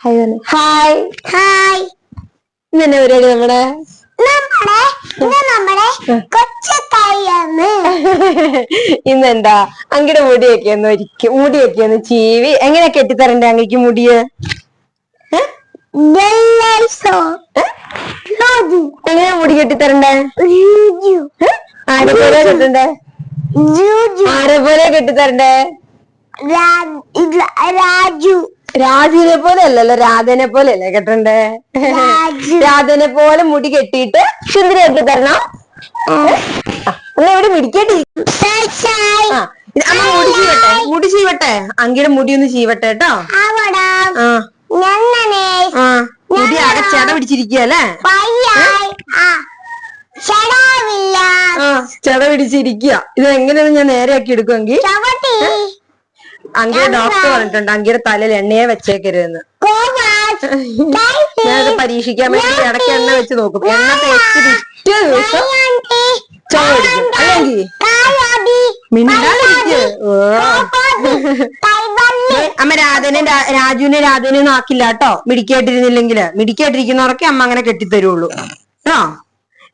Hi പറഞ്ഞു hi hi ഇന്ന് തന്നെ പരിപാടി നമ്മുടെ ഇന്നെന്താ? അങ്ങടെ മുടിയൊക്കെ ഒന്ന് ഒരിക്കും മുടിയൊക്കെ ഒന്ന് ചീവി. എങ്ങനെ കെട്ടിത്തരണ്ടേ അങ്ങക്ക് മുടിയെ എങ്ങനെ മുടി കെട്ടിത്തരണ്ടേ? ആരെ പോലെ കെട്ടണ്ടേ? ആരെ പോലെ കെട്ടിത്തരണ്ടേ? രാജു. രാജുവിനെ പോലെ അല്ലല്ലോ രാധനെ പോലെ അല്ലേ കേട്ടണ്ടേ രാധനെ പോലെ മുടി കെട്ടിയിട്ട് സുന്ദരി എടുത്ത് തരണം. എവിടെ മിടിക്കട്ടെ അമ്മ മുടി ചെയ്യട്ടെ മുടി ചെയ്യട്ടെ അങ്കിയുടെ മുടി ഒന്ന് ചെയ്യട്ടെ കേട്ടോ. അവിടെ മുടി ആകെ ചെട പിടിച്ചിരിക്കല്ലേ ചെട പിടിച്ചിരിക്കുക ഇത് എങ്ങനെയാണ് ഞാൻ നേരെയാക്കി എടുക്കുമെങ്കിൽ അങ്കിയുടെ ഡോക്ടർ പറഞ്ഞിട്ടുണ്ട് അങ്കിയുടെ തലയിൽ എണ്ണയെ വെച്ചേക്കരുതെന്ന്. ഞാനത് പരീക്ഷിക്കാൻ വേണ്ടി ഇടയ്ക്ക് എണ്ണ വെച്ച് നോക്കും. എണ്ണ തേച്ച് പിറ്റേ ദിവസം ചോദിക്കും അല്ലെങ്കിൽ അമ്മ രാധനെ രാജുവിനെ രാധനെ ആക്കില്ല കേട്ടോ. മിടിക്കായിട്ടിരുന്നില്ലെങ്കിൽ മിടിക്കായിട്ടിരിക്കുന്നവരൊക്കെ അമ്മ അങ്ങനെ കെട്ടിത്തരുള്ളൂ. ആ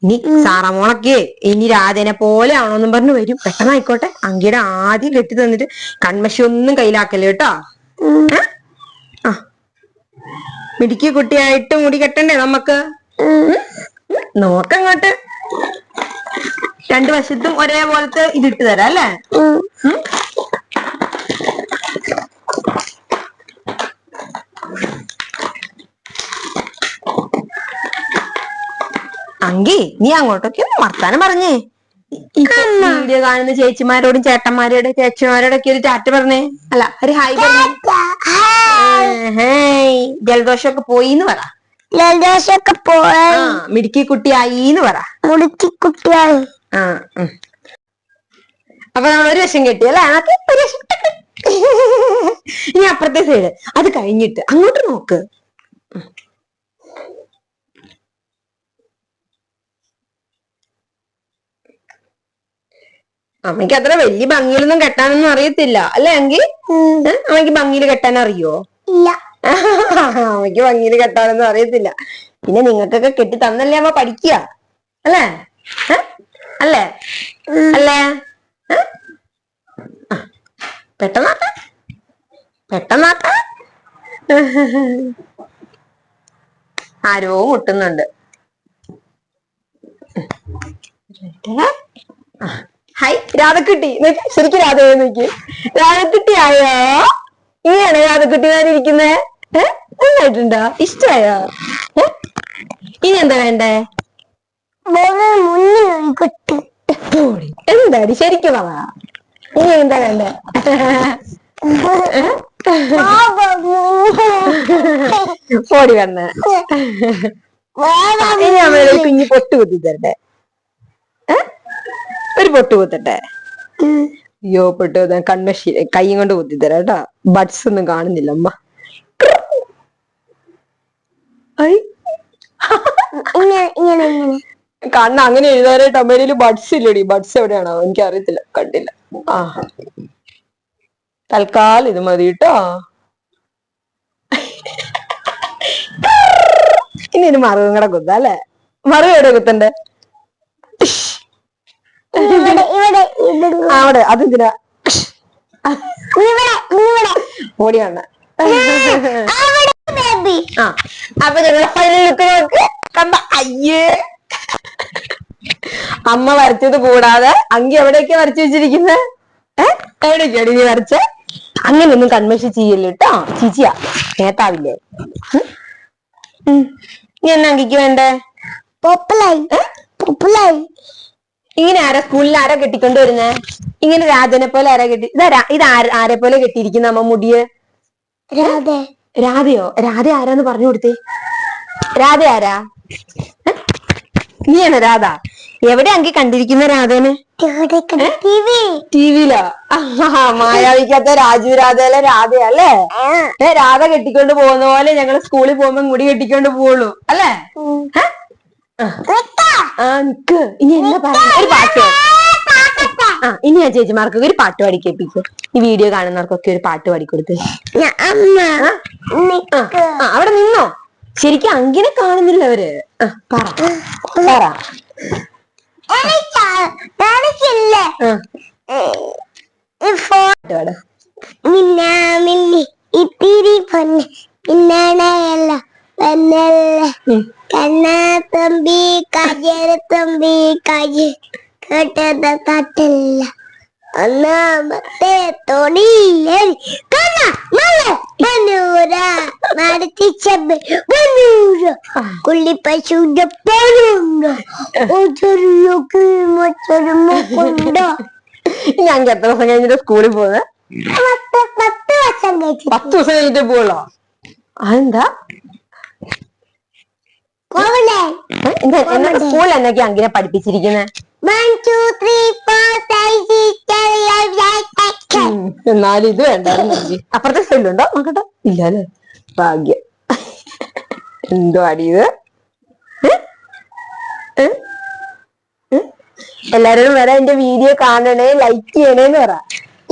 ഇനി സാറമോളൊക്കെ ഇനി രാധേനെ പോലെ ആണോന്നും പറഞ്ഞു വരും. പെട്ടെന്ന് ആയിക്കോട്ടെ അങ്കിയുടെ ആദ്യം കെട്ടി തന്നിട്ട് കൺമശി ഒന്നും കയ്യിലാക്കല്ലേ കേട്ടോ? ആ. മിടുക്കി കുട്ടിയായിട്ട് മുടി കെട്ടണ്ടേ നമുക്ക് നോക്കങ്ങോട്ട്. രണ്ടു വശത്തും ഒരേപോലത്തെ ഇതിട്ട് തരാം അല്ലേ? അങ്കി നീ അങ്ങോട്ടൊക്കെ ഒന്ന് വർത്താനം പറഞ്ഞേ. വീഡിയോ കാണുന്ന ചേച്ചിമാരോടും ചേട്ടന്മാരോടും ചേച്ചിമാരോടും ഒക്കെ ഒരു ടാറ്റ പറഞ്ഞേ. അല്ല ഒരു ഹായ് ഹായ് ജലദോഷമൊക്കെ പോയി എന്ന് പറ. ജലദോഷമൊക്കെ പോയി. മിടുക്കി കുട്ടിയായി എന്ന് പറ. മുടുക്കി കുട്ടിയായി. ആ. അപ്പൊ നമ്മൾ ഒരു വശം കെട്ടി അല്ലേ? ഒരു വശം. ഇനി അപ്പുറത്തെ സൈഡ് അത് കഴിഞ്ഞിട്ട് അങ്ങോട്ട് നോക്ക്. അമ്മയ്ക്ക് അത്ര വലിയ ഭംഗിയിലൊന്നും കെട്ടാനൊന്നും അറിയത്തില്ല. അല്ലേ എങ്കിൽ അമ്മയ്ക്ക് ഭംഗിയിൽ കെട്ടാൻ അറിയോ? ഇല്ല. അമ്മയ്ക്ക് ഭംഗിയിൽ കെട്ടാനൊന്നും അറിയത്തില്ല. പിന്നെ നിങ്ങൾക്കൊക്കെ കെട്ടി തന്നല്ലേ അമ്മ പഠിക്കുക? അല്ലേ? അല്ലേ? അല്ലേ? പെട്ടെന്നാട്ട. പെട്ടെന്നാട്ടെ ആരോ മുട്ടുന്നുണ്ട്. രാധക്കുട്ടി ശരിക്കും രാധയെ നോക്കി രാധക്കുട്ടി ആയോ ഇങ്ങനെയാണ് രാധക്കുട്ടി ഇരിക്കുന്നേ? നന്നായിട്ടുണ്ടോ? ഇഷ്ടമായോ ഇനി എന്താ വേണ്ടേ. എന്താടി? ശരിക്കും പറ. ഇനി എന്താ വേണ്ടേ? ഓടി വന്ന. ഇനി അമ്മയുടെ കുഞ്ഞു പൊട്ട് കുത്തി തരട്ടെ. പൊട്ട് കുത്തട്ടെ. അയ്യോ പൊട്ട് കുത്താൻ കണ്ണ കൈ കൊണ്ട് കുത്തിത്തരാം കേട്ടോ. ബഡ്സ് ഒന്നും കാണുന്നില്ല അമ്മ. കണ്ണ് അങ്ങനെ എഴുതാനായിട്ട് അമ്മേലിൽ ബഡ്സ് ഇല്ലടി. ബഡ്സ് എവിടെയാണോ? എനിക്ക് അറിയത്തില്ല കണ്ടില്ല. ആ. തൽക്കാലം ഇത് മതി കേട്ടോ. ഇനി ഒരു മറുകും കൂടെ കുത്താ അല്ലേ? കുത്തണ്ടേ? അവിടെ അതെന്തിനാ? ഓടി വന്ന. ആ അപ്പൊ ഞങ്ങളെ ഫൈനൽ ലുക്ക് നോക്ക്. കണ്ട? അയ്യേ. അമ്മ വരച്ചത് കൂടാതെ അങ്കി എവിടെയൊക്കെ വരച്ചു വെച്ചിരിക്കുന്നത് ഏഹ് എവിടെയൊക്കെയാണ് ഇനി വരച്ച? അങ്ങനെയൊന്നും കൺമഷി ചെയ്യല്ലോ കേട്ടോ ചിച്ചിയാ നേത്താവില്ലേ ഇനി എന്നാ അങ്കിക്ക് വേണ്ടേ? പോപ്പലായി പോപ്പലായി ഇങ്ങനെ ആരാ സ്കൂളിൽ ആരാ കെട്ടിക്കൊണ്ട് വരുന്നേ? ഇങ്ങനെ രാധനെ പോലെ ആരാ കെട്ടി ഇതാ ഇത് ആര- പോലെ കെട്ടിയിരിക്കുന്ന അമ്മ മുടിയെ? രാധേ. രാധയോ? രാധ ആരാന്ന് പറഞ്ഞു കൊടുത്തേ? രാധ ആരാ? നീയാണ് രാധ? എവിടെ അങ്കി കണ്ടിരിക്കുന്ന രാധേനെ? ടിവി ടിവിയിലോ മായാവിക്കാത്ത രാജു രാധയിലെ രാധയാ അല്ലേ? ഏ രാധ കെട്ടിക്കൊണ്ട് പോകുന്ന പോലെ ഞങ്ങൾ സ്കൂളിൽ പോകുമ്പോ മുടി കെട്ടിക്കൊണ്ട് പോവുള്ളൂ അല്ലേ? ഏ? ആ. ആ നിക്ക്. ഇനി എന്നാ പറയാ ഒരു പാട്ടോ. ആ ഇനി ആ ചേച്ചിമാർക്കൊക്കെ ഒരു പാട്ട് പാടി കേൾപ്പിക്കും ഈ വീഡിയോ കാണുന്നവർക്കൊക്കെ ഒരു പാട്ട് പാടി കൊടുത്ത് അവിടെ നിന്നോ? ശരിക്കും അങ്ങനെ കാണുന്നില്ല അവർ. പറ. പറ. എനിക്ക് പാട്ട് പാടാ. ഇത്തിരി പൊന്ന് പിന്നണയല്ല. വന്നല്ല ഉം. കണ്ണ തമ്പി കജര തമ്പി കജ കേട്ടത് തട്ടില്ല ഒന്നാമത്തെ തൊടിയിലേറി കണ്ണ നല്ല പനൂര നടത്തിച്ചബ് പനൂര കുള്ളിപ്പശുന്റെ പനുണ്ട് ഒരു മറ്റൊരു മുക്കുണ്ടോ ഞങ്ങൾക്ക് എത്ര ദിവസം കഴിഞ്ഞിട്ട് സ്കൂളിൽ പോകുന്നത് പത്ത് വർഷം കഴിഞ്ഞിട്ട് പോവുള്ളോ? അതെന്താ? Eight, nine, ten, ten. എന്നാലും ഇത് വേണ്ടായിരുന്നു അപ്പുറത്തെ സൈഡിലുണ്ടോ നോക്കട്ടെ ഇല്ല അല്ലേ ഭാഗ്യം. എന്തോ അടിയത്? വരെ എല്ലാരോടും വരാൻ എന്റെ വീഡിയോ കാണണേ ലൈക്ക് ചെയ്യണേന്ന് പറ.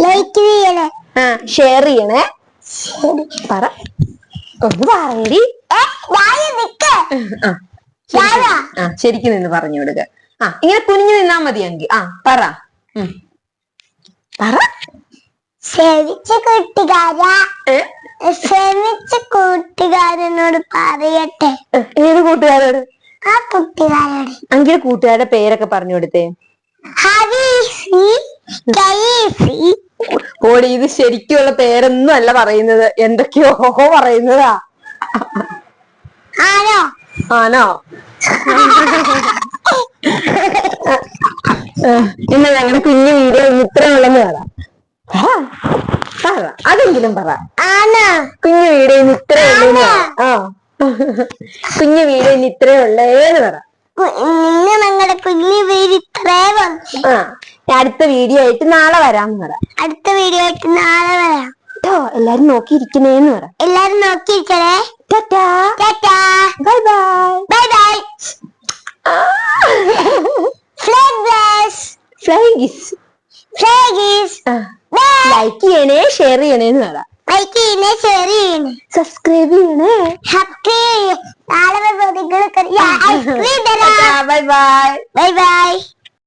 ലൈക്ക് ചെയ്യണേ. ആ ഷെയർ ചെയ്യണേ. പറ. ഒന്ന് പറയടി. ഏ, ആ ശരിക്കും നിന്ന് പറഞ്ഞു കൊടുക്ക ആ ഇങ്ങനെ കുനിഞ്ഞു നിന്നാ മതി എങ്കിൽ ആ പറ. പറ. ക്ഷമിച്ച കൂട്ടുകാരാ. ഏ? ക്ഷമിച്ച കൂട്ടുകാരനോട് പറയട്ടെ. ഏത് കൂട്ടുകാരോട്? ആ കൂട്ടുകാരോട്. അങ്കിയുടെ കൂട്ടുകാരുടെ പേരൊക്കെ പറഞ്ഞു കൊടുത്തേ. ഹരീഷി ഓടി ഇത് ശരിക്കുള്ള പേരൊന്നും അല്ല പറയുന്നത്. എന്തൊക്കെയോ പറയുന്നതാ. ആണോ? എന്നാ ഞങ്ങളുടെ കുഞ്ഞു വീഡിയോ ഇത്ര ഉള്ളെന്ന് പറ. പറ. അതെങ്കിലും പറ. കുഞ്ഞു വീഡിയോ ഇത്ര ഉള്ളെന്ന് പറ. ആ. കുഞ്ഞു വീഡിയോ ഇത്രയുള്ളേന്ന് പറ. ഇന്ന് ഞങ്ങളുടെ കുഞ്ഞു പേര് ഇത്രേ വന്നു. അടുത്ത വീഡിയോ ആയിട്ട് നാളെ വരാം പറ. അടുത്ത വീഡിയോ ആയിട്ട് നാളെ വരാം. കേട്ടോ എല്ലാരും നോക്കിയിരിക്കണേന്ന് പറ. എല്ലാരും നോക്കിയിരിക്കണേ. Tata. Tata. Bye bye. Bye bye. Flag bless flying kiss ഫ്ലാഗീസ് like ചെയ്യണേ ഷെയർ ചെയ്യണേന്ന് പറ. ലൈക്ക് ചെയ്യണേ ഷെയർ ചെയ്യണേ സബ്സ്ക്രൈബ് ചെയ്യണേ. സബ്സ്ക്രൈബ് നാളെ ബൈ ബൈ ബൈ ബൈ